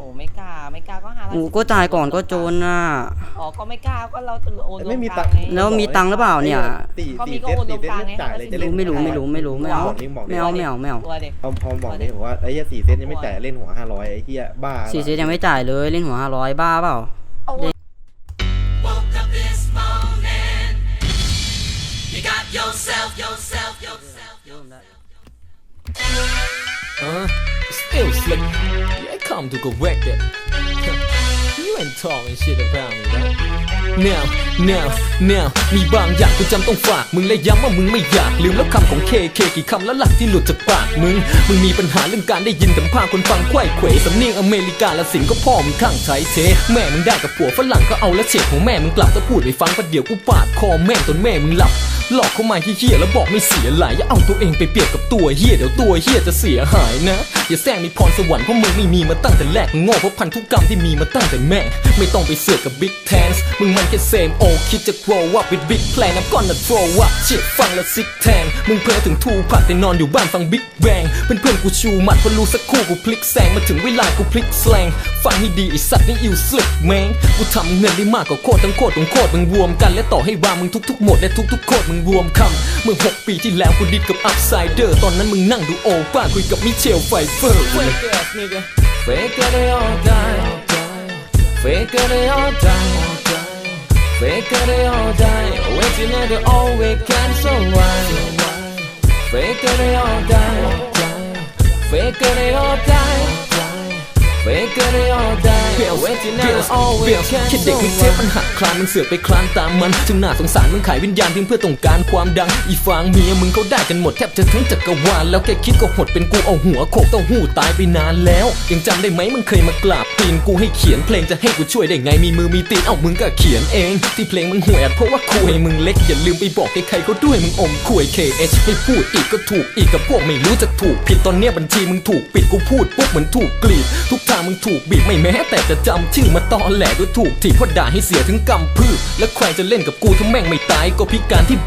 โอ้ไม่กล้าไม่กล้าก็หาโอ้ก็ตายก่อนก็โจรน่ะ อ๋อก็ไม่กล้าก็เราจะโอนรวไม่มีกตัลางงค์ไง แล้วมีตังค์หรือเปล่าเนี่ย ตีก็มีตีก็เซตโอนตีตรงเซตกลางไม่จ่ายเลยไงจะเล่นไม่รู้ไม่รู้ไม่รู้ไม่เอาบอกนี่บอกไม่นี่เอาไม่เอาไม่เอาตัวเด็กพอพอบอกนี่ผมว่าไอ้เหี้ยสี่เซตยังไม่จ่ายเล่นหัวห้าร้อยไอ้เหี้ยบ้าสี่เซตยังไม่จ่ายเลยเล่นหัวห้าร้อยบ้าเปล่าเอา Woke up this morning. You got yourself, yourself, yourself. Uh, still slick. Yeah, I come to correct it. you ain't talking shit about me, right? Now, now, now มีบางอย่างกูจำต้องฝาก มึงและย้ำว่ามึงไม่อยาก ลืมแล้วคำของเคเคกี่คำแล้วหลักที่หลุดจากปากมึง มึงมีปัญหาเรื่องการได้ยินแต่ภาคคนฟังไขว้เขวสำเนียงอเมริกาและสิงก็พ่อมึงข้างใช้เท แม่มึงได้กับผัวฝรั่งก็เอาแล้วเฉดของแม่มึงกลับก็พูดไปฟังประเดี๋ยวกูปาดคอแม่จนแม่มึงหลับหลอกเข้ามาเฮี้ยแล้วบอกไม่เสียหลายอย่าเอาตัวเองไปเปรียบกับตัวเฮี้ยเดี๋ยวตัวเฮี้ยจะเสียหายนะ อย่าแซงมีพรสวรรค์เพราะมึงไม่มีมาตั้งแต่แรกงโง่เพราะพันธุกรรมที่มีมาตั้งแต่แม่ไม่ต้องไปเสือกกับบิ๊กแทนส์มึงมันแค่เซมโอคิดจะ grow up with big plan I'm gonna throw up shit ฟังแล้วซิกแทงมึงเพ้อถึงทูพักแต่นอนอยู่บ้านฟังบิ๊กแบงเพื่อนเพื่อนกูชูหมัดพอรู้สักครู่กูพลิกแซงมาถึงเวลากูพลิกแสลง ฟังให้ดีไอสัตว์นี่อิวสลิกแมงกูทำเงินได้มากกว่าโคตรทั้งโคตรตรงโคตรมึงรวมกัน และต่อให้ว่ามึงทุกๆหมดและทุกๆโคตรมึงรวมคำเมื่อหกปีที่แล้วกูดิดกับอัพไซเดอร์ตอนนั้นมึงนั่งดูโอป้าคุยกับมิเชลไฟเฟอร์ Fake ass nigga Fake it all die Fake it all die Fake it all die Waiting at the always can survive Fake it all die Fake it all die Fake it all die Waiting at the always can แค่เด็กมีเทปมันหักคลานมันเสือกไปคลานตามมันจึงน่าสงสารมึงขายวิญญาณเพียงเพื่อต้องการความดัง อีฟางเมียมึงเขาได้กันหมดแทบจะทั้งจักรวาลแล้วแค่คิดก็หดเป็นกูเอาหัวโขกเต้าหู้ตายไปนานแล้ว ยังจำได้ไหมมึงเคยมากราบตีนกูให้เขียนเพลงจะให้กูช่วยได้ไงมีมือมีตีนเอ้ามึงก็เขียนเอง ที่เพลงมึงห่วยเพราะว่าคุยมึงเล็กอย่าลืมไปบอกใครๆเขาด้วยมึงอมคุย KH ให้พูดอีกก็ถูกอีกกับพวกไม่รู้จะถูกผิดตอนเนี้ยบัญชีมึงถูกปิดกูพูดปุ๊บเหมือนถูกกรีดทุกทางมึงถูกบีบไม่แม้แต่จะจำชื่อมาตอนแหลก็ถูกถีบเพราะด่าให้เสียถึงกำพืชและใครจะเล่นกับกูถ้าแม่งไม่ตายก็พิการที่